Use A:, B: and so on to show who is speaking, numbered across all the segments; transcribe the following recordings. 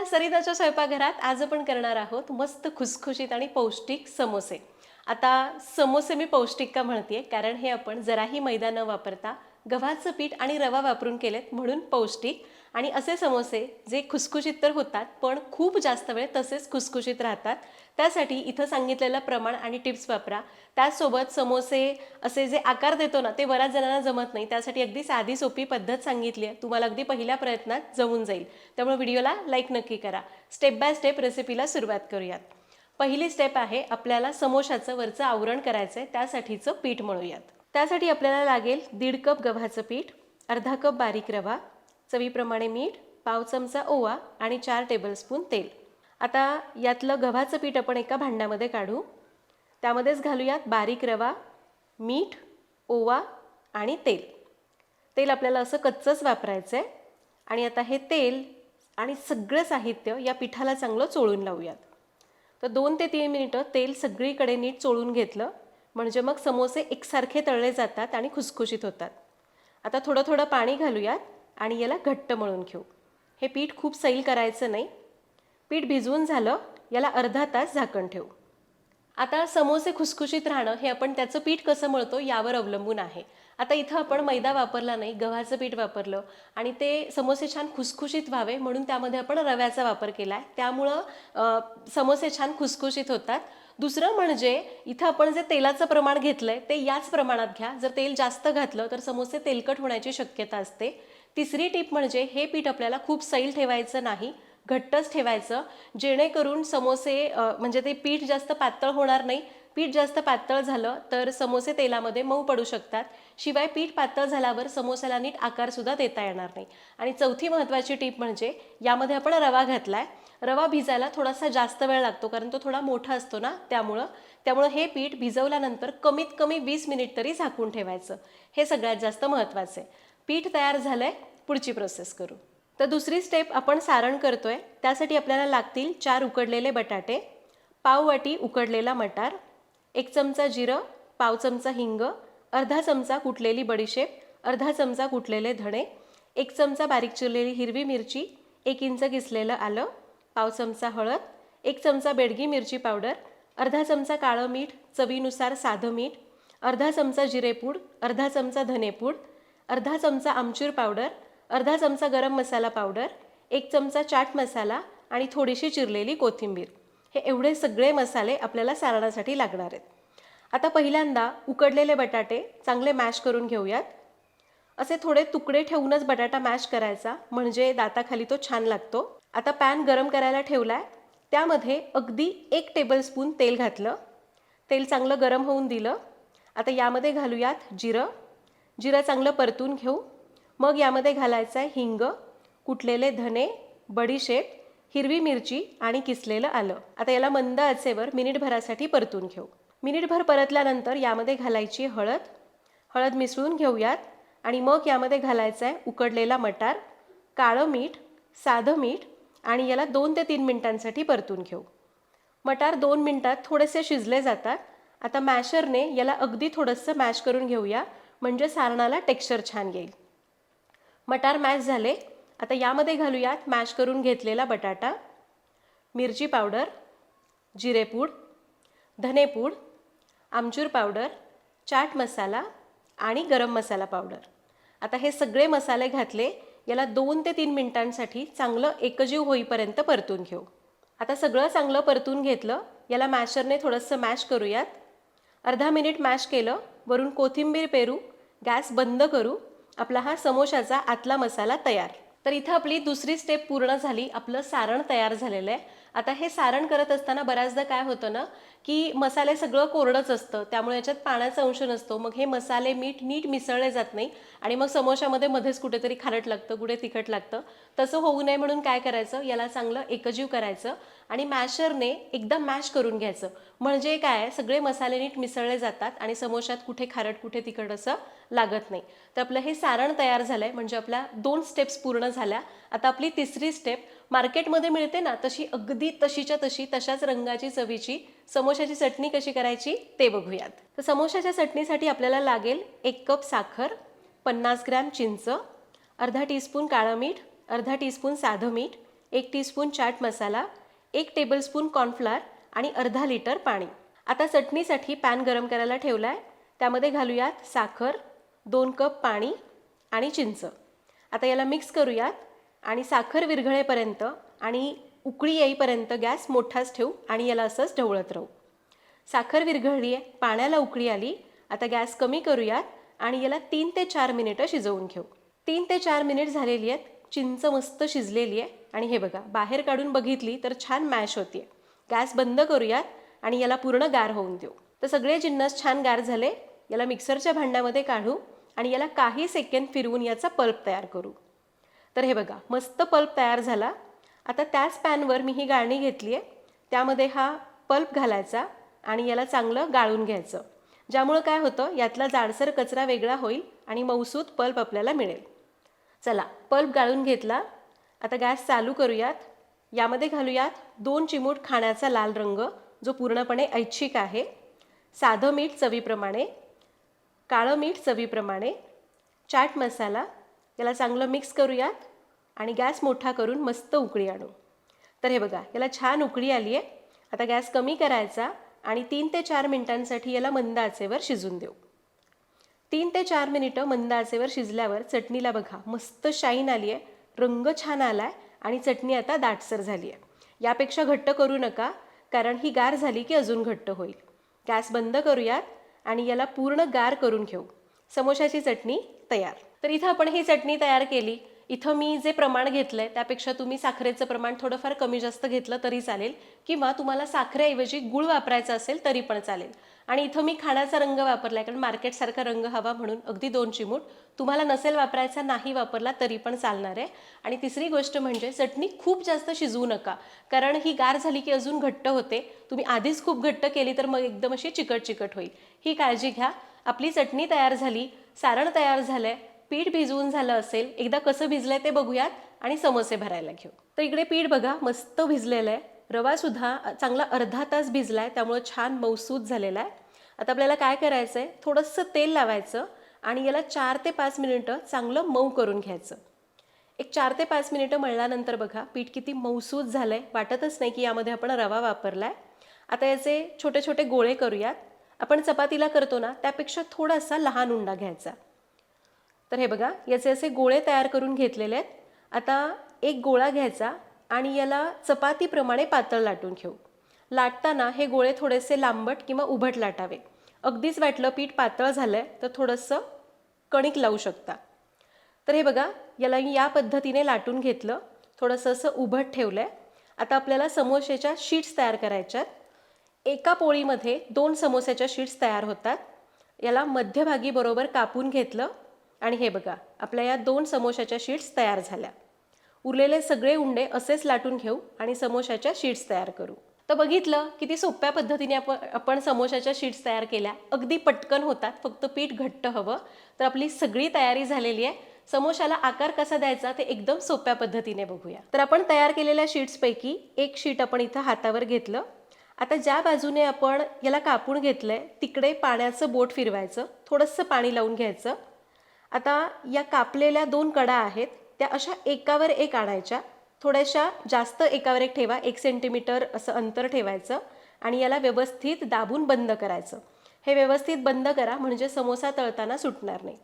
A: नमस्कार. सरिताच्या स्वयंपाकघरात आज आपण करणार आहोत मस्त खुसखुशीत आणि पौष्टिक समोसे. आता समोसे मी पौष्टिक का म्हणते? कारण हे आपण जराही मैदा न वापरता गव्हाचं पीठ आणि रवा वापरून केलेत म्हणून पौष्टिक. आणि असे समोसे जे खुसखुशीत तर होतात पण खूप जास्त वेळ तसेच खुसखुशीत राहतात. त्यासाठी इथं सांगितलेलं प्रमाण आणि टिप्स वापरा. त्याचसोबत समोसे असे जे आकार देतो ना ते बऱ्याच जणांना जमत नाही. त्यासाठी अगदी साधी सोपी पद्धत सांगितली आहे. तुम्हाला अगदी पहिल्या प्रयत्नात जमून जाईल. त्यामुळे व्हिडिओला लाईक नक्की करा. स्टेप बाय स्टेप रेसिपीला सुरुवात करूयात. पहिली स्टेप आहे आपल्याला समोशाचं वरचं आवरण करायचं आहे त्यासाठीचं पीठ मळूयात. त्यासाठी आपल्याला लागेल दीड कप गव्हाचं पीठ अर्धा कप बारीक रवा चवीप्रमाणे मीठ पाव चमचा ओवा आणि चार टेबलस्पून तेल. आता यातलं गव्हाचं पीठ आपण एका भांड्यामध्ये काढू. त्यामध्येच घालूयात बारीक रवा मीठ ओवा आणि तेल. तेल आपल्याला असं कच्चंच वापरायचं आहे आणि आता हे तेल आणि सगळं साहित्य या पिठाला चांगलं चोळून लावूयात. तर दोन ते तीन मिनिटं तेल सगळीकडे नीट चोळून घेतलं म्हणजे मग समोसे एकसारखे तळले जातात आणि खुसखुशीत होतात. आता थोडं थोडं पाणी घालूयात. आणि याला घट्ट मळून घेऊ. हे पीठ खूप सैल करायचं नाही. पीठ भिजवून झालं याला अर्धा तास झाकण ठेवू. आता समोसे खुसखुशीत राहणं हे आपण त्याचं पीठ कसं मळतो यावर अवलंबून आहे. आता इथं आपण मैदा वापरला नाही गव्हाचं पीठ वापरलं आणि ते समोसे छान खुसखुशीत व्हावे म्हणून त्यामध्ये आपण रव्याचा वापर केला आहे त्यामुळं समोसे छान खुसखुशीत होतात. दुसरं म्हणजे इथं आपण जे तेलाचं प्रमाण घेतलं आहे ते याच प्रमाणात घ्या. जर तेल जास्त घातलं तर समोसे तेलकट होण्याची शक्यता असते. तिसरी टीप म्हणजे हे पीठ आपल्याला खूप सैल ठेवायचं नाही घट्टच ठेवायचं जेणेकरून समोसे म्हणजे ते पीठ जास्त पातळ होणार नाही. पीठ जास्त पातळ झालं तर समोसे तेलामध्ये मऊ पडू शकतात. शिवाय पीठ पातळ झाल्यावर समोसाला नीट आकारसुद्धा देता येणार नाही. आणि चौथी महत्त्वाची टीप म्हणजे यामध्ये आपण रवा घातलाय. रवा भिजायला थोडासा जास्त वेळ लागतो कारण तो थोडा मोठा असतो ना त्यामुळं. त्यामुळं हे पीठ भिजवल्यानंतर कमीत कमी वीस मिनिट तरी झाकून ठेवायचं. हे सगळ्यात जास्त महत्त्वाचं आहे. पीठ तयार झालंय पुढची प्रोसेस करू. तर दुसरी स्टेप आपण सारण करतोय त्यासाठी आपल्याला लागतील चार उकडलेले बटाटे पाव वाटी उकडलेला मटार एक चमचा जिरं पाव चमचा हिंग अर्धा चमचा कुटलेली बडीशेप अर्धा चमचा कुटलेले धणे एक चमचा बारीक चिरलेली हिरवी मिरची एक इंच किसलेलं आलं पाव चमचा हळद एक चमचा बेडगी मिरची पावडर अर्धा चमचा काळं मीठ चवीनुसार साधं मीठ अर्धा चमचा जिरेपूड अर्धा चमचा धनेपूड अर्धा चमचा आमचूर पावडर अर्धा चमचा गरम मसाला पावडर एक चमचा चाट मसाला आणि थोडीशी चिरलेली कोथिंबीर. हे एवढे सगळे मसाले आपल्याला सारणासाठी लागणार आहेत. आता पहिल्यांदा उकडलेले बटाटे चांगले मॅश करून घेऊयात. असे थोडे तुकडे ठेवूनच बटाटा मॅश करायचा म्हणजे दाताखाली तो छान लागतो. आता पॅन गरम करायला ठेवलाय. त्यामध्ये अगदी एक टेबलस्पून तेल घातलं. तेल चांगलं गरम होऊन दिलं. आता यामध्ये घालूयात जिरं. जिरं चांगलं परतून घेऊ. मग यामध्ये घालायचं आहे हिंग कुटलेले धने बडीशेप हिरवी मिरची आणि किसलेलं आलं. आता याला मंद आचेवर मिनिटभरासाठी परतून घेऊ. मिनिटभर परतल्यानंतर यामध्ये घालायची हळद. हळद मिसळून घेऊयात. आणि मग यामध्ये घालायचं आहे उकडलेला मटार काळं मीठ साधं मीठ आणि याला दोन ते तीन मिनिटांसाठी परतून घेऊ. मटार दोन मिनटात थोडेसे शिजले जातात. आता मॅशरने याला अगदी थोडंसं मॅश करून घेऊया. म्हणजे सारणाला टेक्स्चर छान येईल. मटार मॅश झाले. आता यामध्ये घालूयात मॅश करून घेतलेला बटाटा मिरची पावडर जिरेपूड धनेपूड आमचूर पावडर चाट मसाला आणि गरम मसाला पावडर. आता हे सगळे मसाले घातले याला दोन ते तीन मिनिटांसाठी चांगलं एकजीव होईपर्यंत परतून घेऊ. आता सगळं चांगलं परतून घेतलं याला मॅशरने थोडंसं मॅश करूयात. अर्धा मिनिट मॅश केलं वरून कोथिंबीर पेरू गॅस बंद करू आपला हा समोशाचा आतला मसाला तयार. तर इथं आपली दुसरी स्टेप पूर्ण झाली आपलं सारण तयार झालेलं आहे. आता हे सारण करत असताना बऱ्याचदा काय होतं ना की मसाले सगळं कोरडंच असतं त्यामुळे याच्यात पाण्याचा अंश नसतो. मग हे मसाले मीठ नीट मिसळले जात नाही आणि मग समोशामध्ये मध्येच कुठेतरी खारट लागतं कुठे तिखट लागतं. तसं होऊ नये म्हणून काय करायचं? याला चांगलं एकजीव करायचं आणि मॅशरने एकदा मॅश करून घ्यायचं. म्हणजे काय? सगळे मसाले नीट मिसळले जातात आणि समोशात कुठे खारट कुठे तिखट असं लागत नाही. तर आपलं हे सारण तयार झालं आहे म्हणजे आपल्या दोन स्टेप्स पूर्ण झाल्या. आता आपली तिसरी स्टेप मार्केटमध्ये मिळते ना तशी अगदी तशीच्या तशी तशाच रंगाची चवीची समोशाची चटणी कशी करायची ते बघूयात. तर समोशाच्या चटणीसाठी आपल्याला लागेल एक कप साखर पन्नास ग्रॅम चिंच अर्धा टीस्पून काळं मीठ अर्धा टीस्पून साधं मीठ एक टीस्पून चाट मसाला एक टेबलस्पून कॉर्नफ्लॉर आणि अर्धा लिटर पाणी. आता चटणीसाठी पॅन गरम करायला ठेवला आहे त्यामध्ये घालूयात साखर दोन कप पाणी आणि चिंच. आता याला मिक्स करूयात आणि साखर विरघळेपर्यंत आणि उकळी येईपर्यंत गॅस मोठाच ठेवू आणि याला असंच ढवळत राहू. साखर विरघळली आहे पाण्याला उकळी आली आता गॅस कमी करूयात आणि याला तीन ते चार मिनिटं शिजवून घेऊ. तीन ते चार मिनिट झालेली आहेत चिंच मस्त शिजलेली आहे. आणि हे बघा बाहेर काढून बघितली तर छान मॅश होते गॅस बंद करूयात आणि याला पूर्ण गार होऊन देऊ. तर सगळे जिन्नस छान गार झाले. याला मिक्सरच्या भांड्यामध्ये काढू आणि याला काही सेकंद फिरवून याचा पल्प तयार करू. तर हे बघा मस्त पल्प तयार झाला. आता त्याच पॅनवर मी ही गाळणी घेतली आहे त्यामध्ये हा पल्प घालायचा आणि याला चांगलं गाळून घ्यायचं. ज्यामुळं काय होतं यातला जाडसर कचरा वेगळा होईल आणि मौसूद पल्प आपल्याला मिळेल. चला पल्प गाळून घेतला. आता गॅस चालू करूयात. यामध्ये घालूयात दोन चिमूट खाण्याचा लाल रंग जो पूर्णपणे ऐच्छिक आहे. साधं मीठ चवीप्रमाणे काळं मीठ चवीप्रमाणे चाट मसाला याला चांगलं मिक्स करूयात आणि गॅस मोठा करून मस्त उकळी आणू. तर हे बघा याला छान उकळी आली आहे आता गॅस कमी करायचा आणि तीन ते चार मिनिटांसाठी याला मंद आचेवर शिजून देऊ. तीन ते चार मिनिटं मंद आचेवर शिजल्यावर चटणीला बघा. मस्त शाईन आली आहे रंग छान आला आहे आणि चटणी आता दाटसर झाली आहे यापेक्षा घट्ट करू नका कारण ही गार झाली की अजून घट्ट होईल. गॅस बंद करूयात आणि याला पूर्ण गार करून घेऊ. समोशाची चटणी तयार. तर इथं आपण ही चटणी तयार केली. इथं मी जे प्रमाण घेतलं आहे त्यापेक्षा तुम्ही साखरेचं प्रमाण थोडंफार कमी जास्त घेतलं तरी चालेल. किंवा तुम्हाला साखरेऐवजी गुळ वापरायचा असेल तरी पण चालेल. आणि इथं मी खाण्याचा रंग वापरला आहे कारण मार्केटसारखा रंग हवा म्हणून अगदी दोन चिमूट. तुम्हाला नसेल वापरायचा नाही वापरला तरी पण चालणार आहे. आणि तिसरी गोष्ट म्हणजे चटणी खूप जास्त शिजवू नका. कारण ही गार झाली की अजून घट्ट होते. तुम्ही आधीच खूप घट्ट केली तर मग एकदम अशी चिकट चिकट होईल. ही काळजी घ्या. आपली चटणी तयार झाली. सारण तयार झालं आहे पीठ भिजवून झालं असेल एकदा कसं भिजलंय ते बघूयात आणि समोसे भरायला घेऊ. तर इकडे पीठ बघा मस्त भिजलेलं आहे. रवासुद्धा चांगला अर्धा तास भिजला आहे त्यामुळं छान मौसूद झालेला आहे. आता आपल्याला काय करायचं आहे थोडंसं तेल लावायचं आणि याला चार ते पाच मिनिटं चांगलं मऊ करून घ्यायचं. एक चार ते पाच मिनिटं मळल्यानंतर बघा पीठ किती मऊसूद झालं आहे वाटतच नाही की यामध्ये आपण रवा वापरला आहे आता याचे छोटे छोटे गोळे करूयात. आपण चपातीला करतो ना त्यापेक्षा थोडासा लहान उंडा घ्यायचा. तर हे बघा याचे असे गोळे तयार करून घेतलेले आहेत. आता एक गोळा घ्यायचा आणि याला चपातीप्रमाणे पातळ लाटून घेऊ. लाटताना हे गोळे थोडेसे लांबट किंवा उभट लाटावे. अगदीच वाटलं पीठ पातळ झालं आहे तर थोडंसं कणिक लावू शकता. तर हे बघा याला मी या पद्धतीने लाटून घेतलं. थोडंसं असं उभट ठेवलं आहे आता आपल्याला समोसेच्या शीट्स तयार करायच्यात एका पोळीमध्ये दोन समोस्याच्या शीट्स तयार होतात. याला मध्यभागी बरोबर कापून घेतलं. आणि हे बघा आपल्या या दोन समोशाच्या शीट्स तयार झाल्या. उरलेले सगळे उंडे असेच लाटून घेऊ आणि समोशाच्या शीट्स तयार करू. तर बघितलं किती सोप्या पद्धतीने आपण आपण समोशाच्या शीट्स तयार केल्या. अगदी पटकन होतात फक्त पीठ घट्ट हवं. तर आपली सगळी तयारी झालेली आहे. समोशाला आकार कसा द्यायचा ते एकदम सोप्या पद्धतीने बघूया. तर आपण तयार केलेल्या शीट्सपैकी एक शीट आपण इथं हातावर घेतलं. आता ज्या बाजूने आपण याला कापून घेतलंय तिकडे पाण्याचं बोट फिरवायचं. थोडंसं पाणी लावून घ्यायचं. आता या कापलेल्या दोन कडा आहेत त्या अशा एकावर एक आणायच्या. थोड्याशा जास्त एकावर एक ठेवा एक सेंटीमीटर असं अंतर ठेवायचं आणि याला व्यवस्थित दाबून बंद करायचं. हे व्यवस्थित बंद करा म्हणजे समोसा तळताना सुटणार नाही.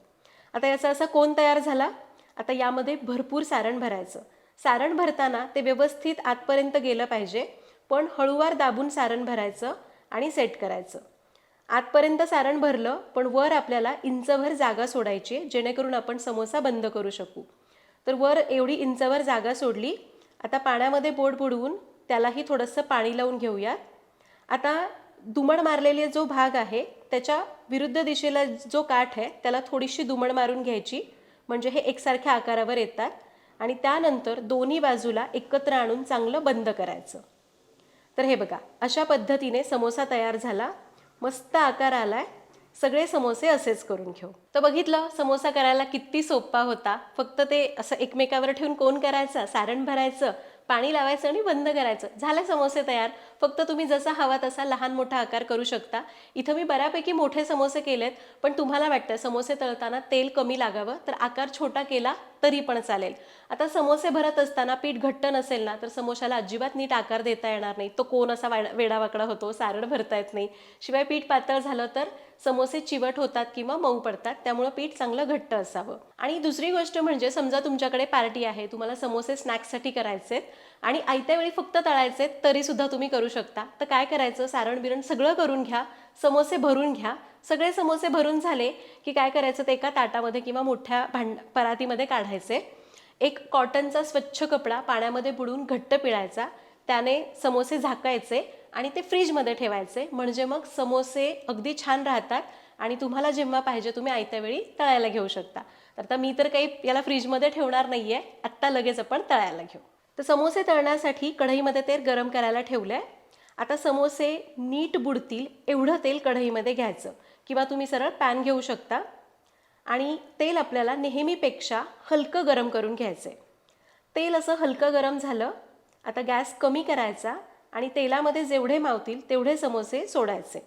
A: आता याचा असा कोण तयार झाला? आता यामध्ये भरपूर सारण भरायचं. सारण भरताना ते व्यवस्थित आतपर्यंत गेलं पाहिजे पण हळूवार दाबून सारण भरायचं आणि सेट करायचं. आतपर्यंत सारण भरलं पण वर आपल्याला इंचभर जागा सोडायची आहे, जेणेकरून आपण समोसा बंद करू शकू. तर वर एवढी इंचभर जागा सोडली आता पाण्यामध्ये बोट बुडवून त्यालाही थोडंसं पाणी लावून घेऊयात. आता दुमड मारलेले जो भाग आहे त्याच्या विरुद्ध दिशेला जो काठ आहे त्याला थोडीशी दुमड मारून घ्यायची म्हणजे हे एकसारख्या आकारावर येतात आणि त्यानंतर दोन्ही बाजूला एकत्र आणून चांगलं बंद करायचं. तर हे बघा अशा पद्धतीने समोसा तयार झाला. मस्त आकार आलाय. सगळे समोसे असेच करून घेऊ. तर बघितलं समोसा करायला किती सोपा होता. फक्त ते असं एकमेकावर ठेवून कोण करायचं? सारण भरायचं पाणी लावायचं आणि बंद करायचं. झाले समोसे तयार. फक्त तुम्ही जसा हवा तसा लहान मोठा आकार करू शकता. इथं मी बऱ्यापैकी मोठे समोसे केलेत पण तुम्हाला वाटतं समोसे तळताना तेल कमी लागावं तर आकार छोटा केला तरी पण चालेल. आता समोसे भरत असताना पीठ घट्ट नसेल ना तर समोशाला अजिबात नीट आकार देता येणार नाही. तो कोण असा वेडावाकडा होतो सारण भरता येत नाही. शिवाय पीठ पातळ झालं तर समोसे चिवट होतात किंवा मऊ पडतात त्यामुळं पीठ चांगलं घट्ट असावं. आणि दुसरी गोष्ट म्हणजे समजा तुमच्याकडे पार्टी आहे तुम्हाला समोसे स्नॅक्ससाठी करायचे आणि आयत्या वेळी फक्त तळायचे तरी सुद्धा तुम्ही करू शकता. तर काय करायचं? सारण बिरण सगळं करून घ्या समोसे भरून घ्या सगळे समोसे भरून झाले की काय करायचं ते एका ताटामध्ये किंवा मोठ्या भांड परातीमध्ये काढायचे. एक कॉटनचा स्वच्छ कपडा पाण्यामध्ये बुडून घट्ट पिळायचा. त्याने समोसे झाकायचे आणि ते फ्रीजमध्ये ठेवायचे. म्हणजे मग समोसे अगदी छान राहतात आणि तुम्हाला जेव्हा पाहिजे तुम्ही आयत्या वेळी तळायला घेऊ शकता. तर आता मी तर काही याला फ्रीजमध्ये ठेवणार नाही आहे आत्ता लगेच आपण तळायला घेऊ. तर समोसे तळण्यासाठी कढईमध्ये तेल गरम करायला ठेवलं आहे आता समोसे नीट बुडतील एवढं तेल कढईमध्ये घ्यायचं. किंवा तुम्ही सरळ पॅन घेऊ शकता. आणि तेल आपल्याला नेहमीपेक्षा हलकं गरम करून घ्यायचं आहे तेल असं हलकं गरम झालं आता गॅस कमी करायचा आणि तेलामध्ये जेवढे मावतील तेवढे समोसे सोडायचे.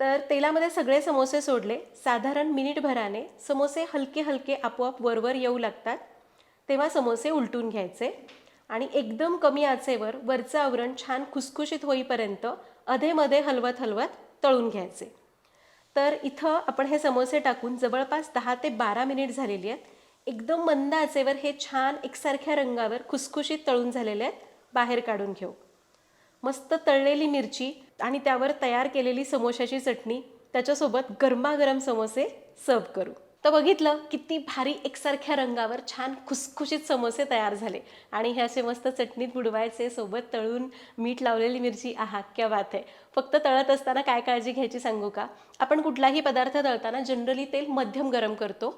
A: तर तेलामध्ये सगळे समोसे सोडले. साधारण मिनिटभराने समोसे हलके हलके आपोआप वरवर येऊ लागतात. तेव्हा समोसे उलटून घ्यायचे. आणि एकदम कमी आचेवर वरचं आवरण छान खुसखुशीत होईपर्यंत अधेमध्ये हलवत हलवत तळून घ्यायचे. तर इथं आपण हे समोसे टाकून जवळपास दहा ते बारा मिनिट झालेली आहेत. एकदम मंद आचेवर हे छान एकसारख्या रंगावर खुसखुशीत तळून झालेले आहेत. बाहेर काढून घेऊ. मस्त तळलेली मिरची आणि त्यावर तयार केलेली समोशाची चटणी त्याच्यासोबत गरमागरम समोसे सर्व करू. तर बघितलं किती भारी एकसारख्या रंगावर छान खुसखुशीत समोसे तयार झाले. आणि हे असे मस्त चटणीत बुडवायचे सोबत तळून मीठ लावलेली मिरची आहा क्या बात आहे फक्त तळत असताना काय काळजी घ्यायची सांगू का? आपण कुठलाही पदार्थ तळताना जनरली तेल मध्यम गरम करतो.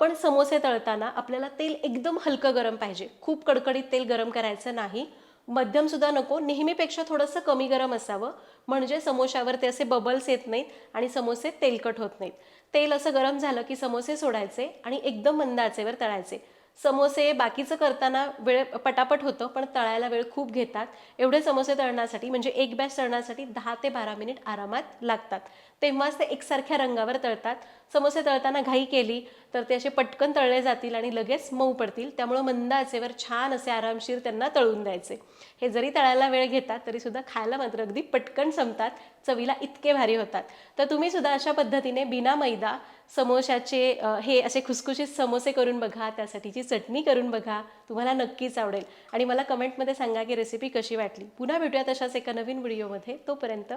A: पण समोसे तळताना आपल्याला तेल एकदम हलकं गरम पाहिजे. खूप कडकडीत तेल गरम करायचं नाही. मध्यम सुद्धा नको नेहमीपेक्षा थोडंसं कमी गरम असावं. म्हणजे समोशावर ते असे बबल्स येत नाहीत आणि समोसे तेलकट होत नाहीत. तेल असं गरम झालं की समोसे सोडायचे आणि एकदम मंद आचेवर तळायचे. समोसे बाकीचं करताना वेळ पटापट होतं पण तळायला वेळ खूप घेतात. एवढे समोसे तळण्यासाठी म्हणजे एक बॅच तळण्यासाठी दहा ते बारा मिनिट आरामात लागतात. तेव्हाच ते एकसारख्या रंगावर तळतात. समोसे तळताना घाई केली तर ते असे पटकन तळले जातील आणि लगेच मऊ पडतील. त्यामुळं मंद आचेवर छान असे आरामशीर त्यांना तळून द्यायचे. हे जरी तळायला वेळ घेतात तरीसुद्धा खायला मात्र अगदी पटकन संपतात. चवीला इतके भारी होतात. तर तुम्ही सुद्धा अशा पद्धतीने बिना मैदा समोशाचे हे असे खुसखुशीत समोसे करून बघा त्यासाठीची चटणी करून बघा तुम्हाला नक्कीच आवडेल. आणि मला कमेंटमध्ये सांगा की रेसिपी कशी वाटली. पुन्हा भेटूया तशाच एका नवीन व्हिडिओमध्ये तोपर्यंत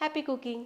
A: हॅपी कुकिंग